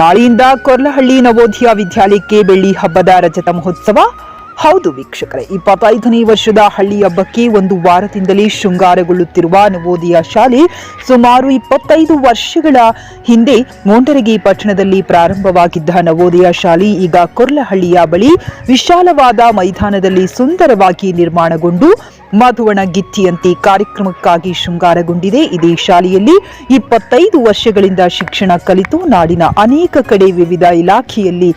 ನಾಳೆಯಿಂದ ಕೊರ್ಲಹಳ್ಳಿ ನವೋದಯ ವಿದ್ಯಾಲಯಕ್ಕೆ ಬೆಳ್ಳಿ ಹಬ್ಬದ ರಜತ ಮಹೋತ್ಸವ. ಹೌದು ವೀಕ್ಷಕರೇ, ಇಪ್ಪತ್ತೈದನೇ ವರ್ಷದ ಹಳ್ಳಿ ಹಬ್ಬಕ್ಕೆ ಒಂದು ವಾರದಿಂದಲೇ ಶೃಂಗಾರಗೊಳ್ಳುತ್ತಿರುವ ನವೋದಯ ಶಾಲೆ ಸುಮಾರು ಇಪ್ಪತ್ತೈದು ವರ್ಷಗಳ ಹಿಂದೆ ಮೋಂಡರಗಿ ಪಟ್ಟಣದಲ್ಲಿ ಪ್ರಾರಂಭವಾಗಿದ್ದ ನವೋದಯ ಶಾಲೆ ಈಗ ಕೊರ್ಲಹಳ್ಳಿಯ ಬಳಿ ವಿಶಾಲವಾದ ಮೈದಾನದಲ್ಲಿ ಸುಂದರವಾಗಿ ನಿರ್ಮಾಣಗೊಂಡು ಮಧುವಣ ಗಿತ್ತಿಯಂತೆ ಕಾರ್ಯಕ್ರಮಕ್ಕಾಗಿ ಶೃಂಗಾರಗೊಂಡಿದೆ. ಇದೇ ಶಾಲೆಯಲ್ಲಿ ಇಪ್ಪತ್ತೈದು ವರ್ಷಗಳಿಂದ ಶಿಕ್ಷಣ ಕಲಿತು ನಾಡಿನ ಅನೇಕ ಕಡೆ ವಿವಿಧ ಇಲಾಖೆಯಲ್ಲಿ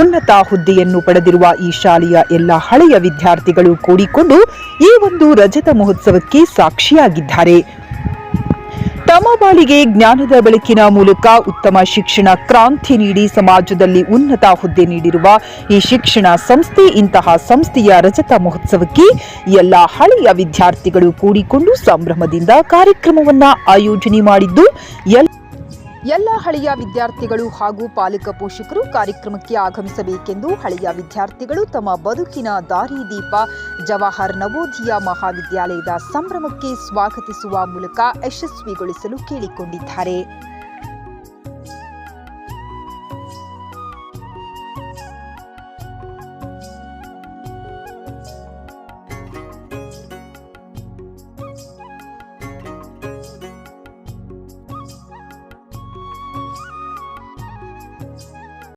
ಉನ್ನತ ಹುದ್ದೆಯನ್ನು ಪಡೆದಿರುವ ಈ ಶಾಲೆಯ ಎಲ್ಲ ಹಳೆಯ ವಿದ್ಯಾರ್ಥಿಗಳು ಕೂಡಿಕೊಂಡು ಈ ಒಂದು ರಜತ ಮಹೋತ್ಸವಕ್ಕೆ ಸಾಕ್ಷಿಯಾಗಿದ್ದಾರೆ. ಬಾಳಿಗೆ ಜ್ಞಾನದ ಬೆಳಕಿನ ಮೂಲಕ ಉತ್ತಮ ಶಿಕ್ಷಣ ಕ್ರಾಂತಿ ನೀಡಿ ಸಮಾಜದಲ್ಲಿ ಉನ್ನತ ಹುದ್ದೆ ನೀಡಿರುವ ಈ ಶಿಕ್ಷಣ ಸಂಸ್ಥೆ, ಇಂತಹ ಸಂಸ್ಥೆಯ ರಜತ ಮಹೋತ್ಸವಕ್ಕೆ ಎಲ್ಲ ಹಳೆಯ ವಿದ್ಯಾರ್ಥಿಗಳು ಕೂಡಿಕೊಂಡು ಸಂಭ್ರಮದಿಂದ ಕಾರ್ಯಕ್ರಮವನ್ನ ಆಯೋಜನೆ ಮಾಡಿದ್ದು ಎಲ್ಲ ಎಲ್ಲ ಹಳೆಯ ವಿದ್ಯಾರ್ಥಿಗಳು ಹಾಗೂ ಪಾಲಕ ಪೋಷಕರು ಕಾರ್ಯಕ್ರಮಕ್ಕೆ ಆಗಮಿಸಬೇಕೆಂದು ಹಳೆಯ ವಿದ್ಯಾರ್ಥಿಗಳು ತಮ್ಮ ಬದುಕಿನ ದಾರಿದೀಪ ಜವಾಹರ್ ನವೋದಯ ಮಹಾವಿದ್ಯಾಲಯದ ಸಂಭ್ರಮಕ್ಕೆ ಸ್ವಾಗತಿಸುವ ಮೂಲಕ ಯಶಸ್ವಿಗೊಳಿಸಲು ಕೇಳಿಕೊಂಡಿದ್ದಾರೆ.